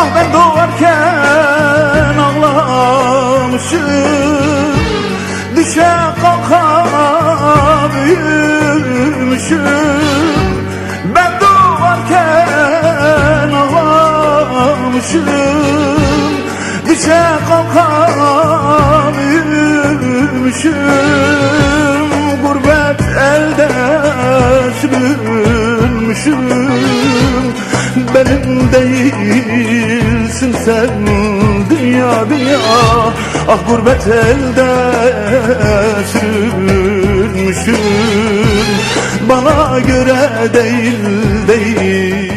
Ah ben doğarken ağlamışım. Düşe kalka büyümüşüm. Ben doğarken ağlamışım. Düşe kalka büyümüşüm. Gurbet elde sürünmüşüm. Benim değilsin sen dünya dünya Ah gurbet elde sürünmüşüm Bana göre değil değil